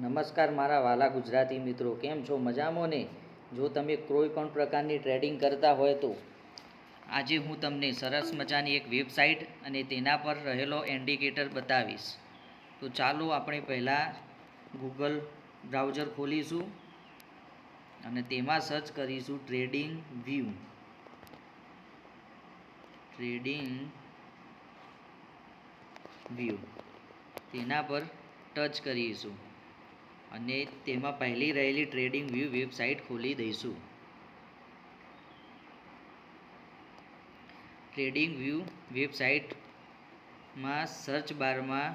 નમસ્કાર મારા વાલા ગુજરાતી મિત્રો, કેમ છો? મજામાં ને? જો તમે કોઈ પણ પ્રકારની ટ્રેડિંગ કરતા હોય તો આજે હું તમને સરસ મજાની એક વેબસાઇટ અને તેના પર રહેલો ઇન્ડિકેટર બતાવીશ. તો ચાલો આપણે પહેલાં ગૂગલ બ્રાઉઝર ખોલીશું અને તેમાં સર્ચ કરીશું ટ્રેડિંગ વ્યૂ ટ્રેડિંગ વ્યૂ તેના પર ટચ કરીશું. અને તેમાં પહેલી રહેલી ટ્રેડિંગ વ્યૂ વેબસાઇટ ખોલી દઈશું. ટ્રેડિંગ વ્યૂ વેબસાઇટમાં સર્ચ બારમાં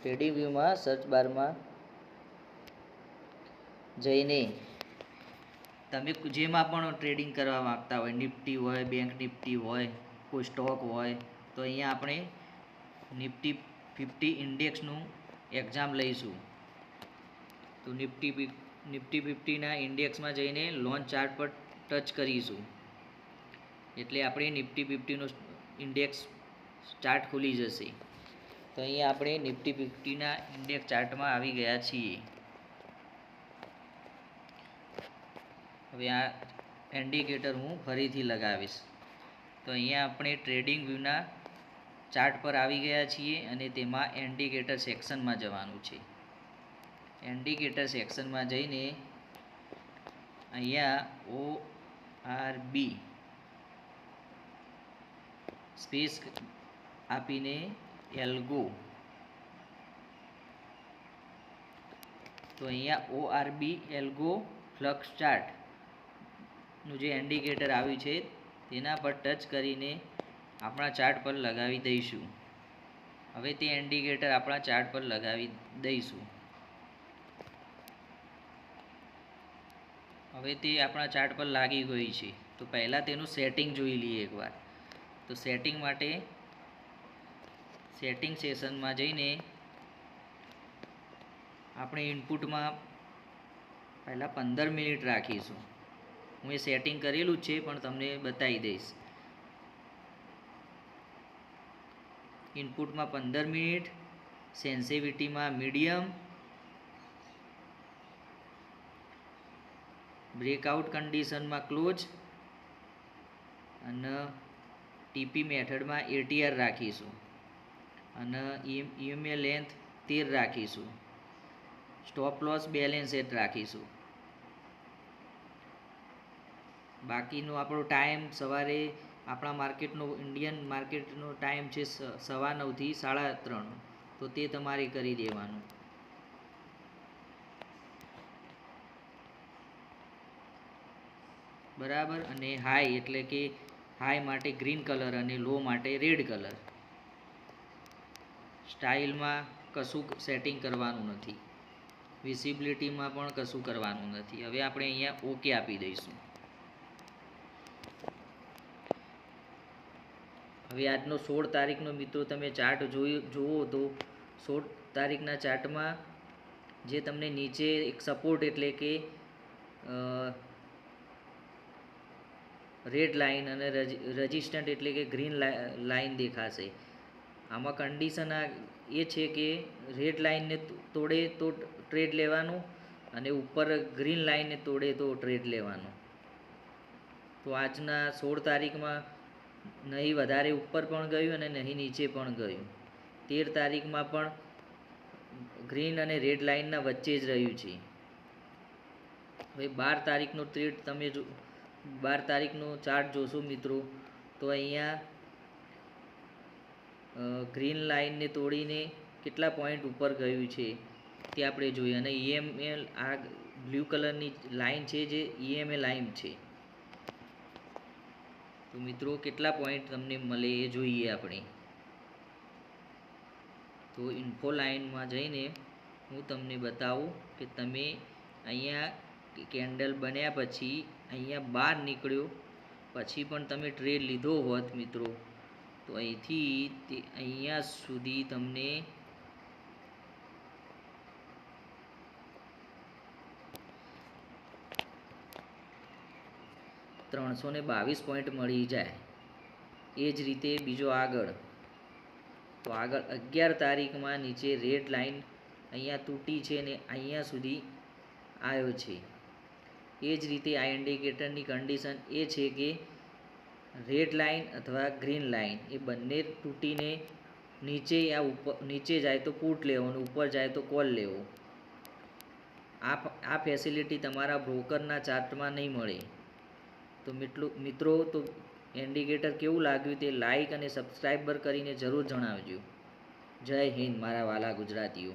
ટ્રેડિંગ વ્યૂમાં સર્ચ બારમાં જઈને તમે જેમાં પણ ટ્રેડિંગ કરવા માગતા હોય, નિફ્ટી હોય બેંક નિફ્ટી હોય, કોઈ સ્ટોક હોય, તો અહીંયા આપણે નિફ્ટી ફિફ્ટી ઇન્ડેક્સનું એક્ઝામ લઈશું. તો નિફ્ટી નિફ્ટી ફિફ્ટીના ઇન્ડેક્સમાં જઈને લોન ચાર્ટ પર ટચ કરીશું. એટલે આપણે નિફ્ટી ફિફ્ટીનો ઇન્ડેક્સ ચાર્ટ ખુલી જશે. તો અહીંયા આપણે નિફ્ટી ફિફ્ટીના ઇન્ડેક્સ ચાર્ટમાં આવી ગયા છીએ. હવે આ ઇન્ડિકેટર હું ફરીથી લગાવીશ. તો અહીંયા આપણે ટ્રેડિંગ વ્યૂના ચાર્ટ પર આવી ગયા છીએ અને તેમાં એન્ડિકેટર સેક્શનમાં જવાનું છે. એન્ડિકેટર સેક્શનમાં જઈને અહીંયા ઓ આર બી સ્પેસ આપીને એલ્ગો તો અહીંયા ઓ આર બી એલ્ગો ફ્લક્સ ચાર્ટનું જે એન્ડિકેટર આવ્યું છે, તેના પર ટચ કરીને આપણા ચાર્ટ પર લગાવી દઈશું. હવે તે ઇન્ડિકેટર આપણા ચાર્ટ પર લગાવી દઈશું. હવે તે આપણા ચાર્ટ પર લાગી ગઈ છે. તો પહેલાં તેનું સેટિંગ જોઈ લઈએ એકવાર. તો સેટિંગ માટે સેટિંગ સેશનમાં જઈને આપણે ઇનપુટમાં પહેલાં પંદર મિનિટ રાખીશું. હું એ સેટિંગ કરેલું જ છે, પણ તમને બતાવી દઈશ. ઇનપુટમાં પંદર મિનિટ સેન્સિવિટીમાં મીડિયમ, બ્રેકઆઉટ કન્ડિશનમાં ક્લોઝ, અને ટીપી મેથડમાં એટીઆર રાખીશું, અને ઈએમએ લેન્થ તેર રાખીશું, સ્ટોપ લોસ બેલેન્સ એટ રાખીશું. બાકીનો આપણો ટાઈમ સવારે આપણા માર્કેટનો, ઇન્ડિયન માર્કેટનો ટાઈમ છે સવા નવથી સાડા ત્રણ તો તે તમારે કરી દેવાનું. બરાબર? અને હાઈ એટલે કે હાઈ માટે ગ્રીન કલર અને લો માટે રેડ કલર સ્ટાઇલમાં કશું સેટિંગ કરવાનું નથી. વિઝિબિલિટીમાં પણ કશું કરવાનું નથી. હવે આપણે અહીંયા ઓકે આપી દઈશું. હવે આજનો સોળ તારીખનો મિત્રો તમે ચાર્ટ જોઈ જુઓ તો સોળ તારીખના ચાર્ટમાં જે તમને નીચે એક સપોર્ટ એટલે કે રેડ લાઇન અને રજિસ્ટન્ટ એટલે કે ગ્રીન લાઇન દેખાશે. આમાં કન્ડિશન આ એ છે કે રેડ લાઇનને તોડે તો ટ્રેડ લેવાનું અને ઉપર ગ્રીન લાઇનને તોડે તો ટ્રેડ લેવાનું. તો આજના સોળ તારીખમાં નહીં વધારે ઉપર પણ ગયું અને નહીં નીચે પણ ગયું. તેર તારીખમાં પણ ગ્રીન અને રેડ લાઇનના વચ્ચે જ રહ્યું છે. હવે બાર તારીખનો ટ્રેડ તમે જો, બાર તારીખનો ચાર્ટ જોશો મિત્રો, તો અહીંયા ગ્રીન લાઇનને તોડીને કેટલા પોઈન્ટ ઉપર ગયું છે તે આપણે જોઈએ. અને ઈએમએલ આ બ્લુ કલરની લાઇન છે જે ઈએમએ લાઇન છે. તો મિત્રો, કેટલા પોઈન્ટ તમને મળે એ જોઈએ આપણે. તો ઇન્ફો લાઇનમાં જઈને હું તમને બતાવું કે તમે અહીંયા કેન્ડલ બન્યા પછી અહીંયા બહાર નીકળ્યો, પછી પણ તમે ટ્રેડ લીધો હોત મિત્રો, તો અહીંથી તે અહીંયા સુધી તમને ત્રણસો ને બાવીસ પોઈન્ટ મળી જાય. એ જ રીતે બીજો આગળ. તો આગળ અગિયાર તારીખમાં નીચે રેડ લાઇન અહીંયા તૂટી છે ને અહીંયા સુધી આવ્યો છે. એ જ રીતે આ ઇન્ડિકેટરની કન્ડિશન એ છે કે રેડ લાઇન અથવા ગ્રીન લાઇન એ બંને તૂટીને નીચે આ ઉપર નીચે જાય તો પુટ લેવો અને ઉપર જાય તો કોલ લેવો. આ આ ફેસિલિટી તમારા બ્રોકરના ચાર્ટમાં નહીં મળે. તો મિત્રો મિત્રો, તો ઇન્ડિકેટર કેવું લાગ્યું તે લાઈક અને સબસ્ક્રાઈબર કરીને જરૂર જણાવજો. જય હિન્દ, મારા વાલા ગુજરાતીઓ.